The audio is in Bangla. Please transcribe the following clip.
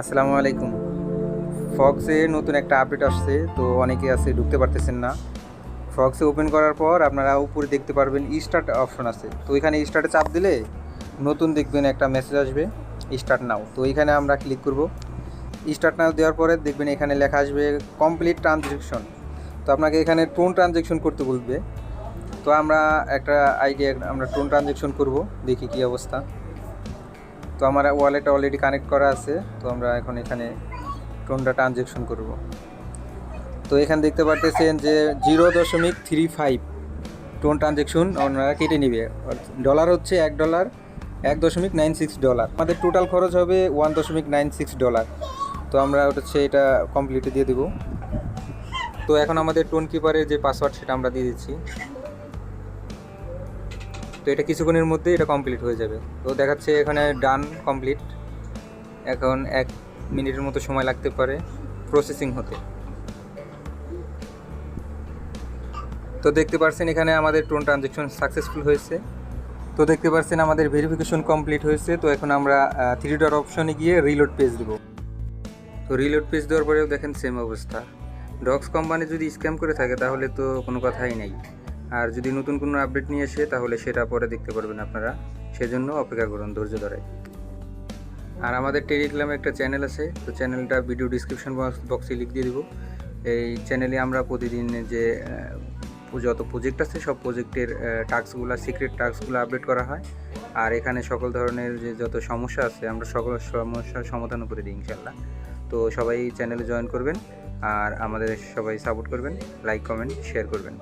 আসসালামু আলাইকুম। ফক্সে নতুন একটা আপডেট আসছে, তো অনেকে আছে ঢুকতে পারতেছেন না। ফক্সে ওপেন করার পর আপনারা উপরে দেখতে পারবেন স্টার্ট অপশন আছে। তো এখানে স্টার্টে চাপ দিলে নতুন দেখবেন একটা মেসেজ আসবে স্টার্ট নাও তো এখানে আমরা ক্লিক করব। স্টার্ট নাও দেওয়ার পরে দেখবেন এখানে লেখা আসবে কমপ্লিট ট্রানজেকশন তো আপনাকে এখানে টোন ট্রানজেকশন করতে বলবে। তো আমরা একটা আইডিয়া আমরা টোন ট্রানজেকশন করব, দেখি কি অবস্থা। তো আমার ওয়ালেট অলরেডি কানেক্ট করা আছে, তো আমরা এখন এখানে টোনটা ট্রানজেকশন করব। তো এখানে দেখতে পারতেছেন যে জিরো দশমিক থ্রি ফাইভ টোন ট্রানজেকশন ওনারা কেটে নেবে। ডলার হচ্ছে এক ডলার এক দশমিক নাইন সিক্স ডলার আমাদের টোটাল খরচ হবে ওয়ান দশমিক নাইন সিক্স ডলার তো আমরা হচ্ছে এটা কমপ্লিটে দিয়ে দেবো। তো এখন আমাদের টোন কিপারের যে পাসওয়ার্ড সেটা আমরা দিয়ে দিচ্ছি। তো এটা কিছুক্ষণের মধ্যে এটা কমপ্লিট হয়ে যাবে। তো দেখাচ্ছে এখানে ডান কমপ্লিট এখন এক মিনিটের মতো সময় লাগতে পারে প্রসেসিং হতে। তো দেখতে পাচ্ছেন এখানে আমাদের টোন ট্রানজেকশন সাকসেসফুল হয়েছে। তো দেখতে পাচ্ছেন আমাদের ভেরিফিকেশন কমপ্লিট হয়েছে। তো এখন আমরা থ্রি ডট অপশনে গিয়ে রিলোড পেজ দেব। তো রিলোড পেজ দেওয়ার পরেও দেখেন সেম অবস্থা। ডক্স কোম্পানি যদি স্ক্যাম করে থাকে তাহলে তো কোনো কথাই নেই। আর যদি নতুন কোনো আপডেট নিয়ে আসে, তাহলে সেটা পরে দেখতে পারবেন আপনারা। সেজন্য অপেক্ষা করুন, ধৈর্য ধরে। আর আমাদের টেলিগ্রামে একটা চ্যানেল আছে, তো চ্যানেলটা ভিডিও ডিসক্রিপশন বক্সে লিখ দিয়ে দেবো। এই চ্যানেলে আমরা প্রতিদিন যে যত প্রজেক্ট আছে, সব প্রজেক্টের টাস্কগুলো সিক্রেট টাস্কগুলো আপডেট করা হয়। আর এখানে সকল ধরনের যে যত সমস্যা আছে, আমরা সকল সমস্যার সমাধান করে দিই ইনশাল্লাহ তো সবাই চ্যানেলে জয়েন করবেন, আর আমাদের সবাই সাপোর্ট করবেন লাইক কমেন্ট শেয়ার করবেন।